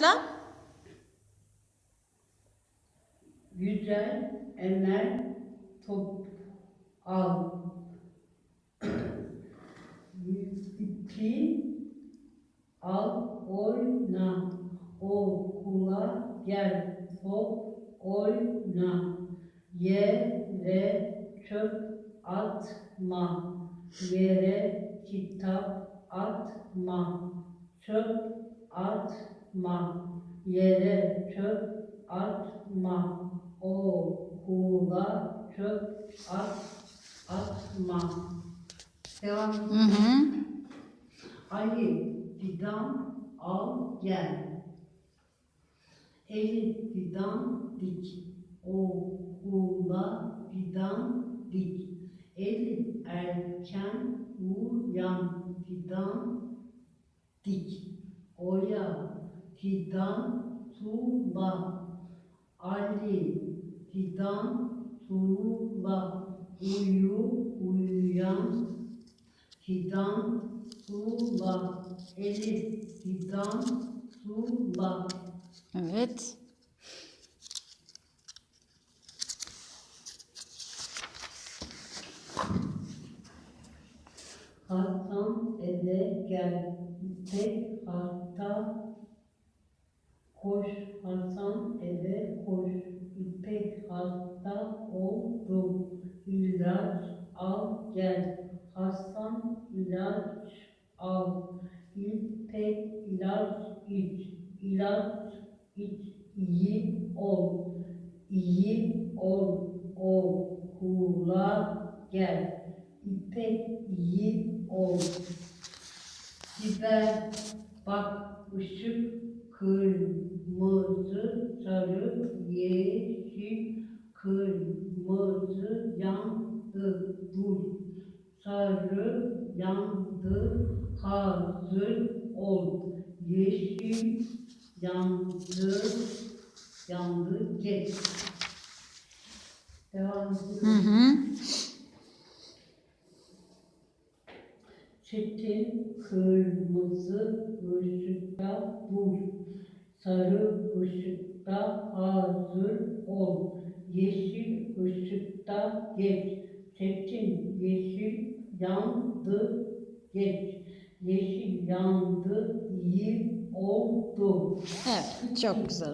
başla. Güzel emel top al. İpi al oyna. Okula gel top oyna. Yere çöp atma. Yere kitap atma. Çöp atma. Yere çöp atma. Okula çöp at, atma. Devam. Hı hı. Ali fidan al gel. Eli fidan dik. Okula fidan dik. Eli erken uyan fidan dik. Oya fidan tuğla. Ali fidan tuğla. Uyu uyuyan fidan tuğla. Elif fidan tuğla. Evet. Hasan eve gel. İpek hatta koş. Hasan eve koş. İpek hasta oldu. İlaç al gel. Hasan ilaç al. İpek ilaç iç. İlaç iç. İyi ol. İyi ol. Okula gel. İpek iyi ol. Biber bak ışık kırmızı sarı yeşil kırmızı yandı dur. Sarı yandı hazır ol. Yeşil yandı yandı geç. Devam Hı hı. Çetin kırmızı ışıkta dur. Sarı ışıkta hazır ol. Yeşil ışıkta geç. Çetin yeşil yandı geç. Yeşil yandı iyi oldu. Evet. Çok güzel.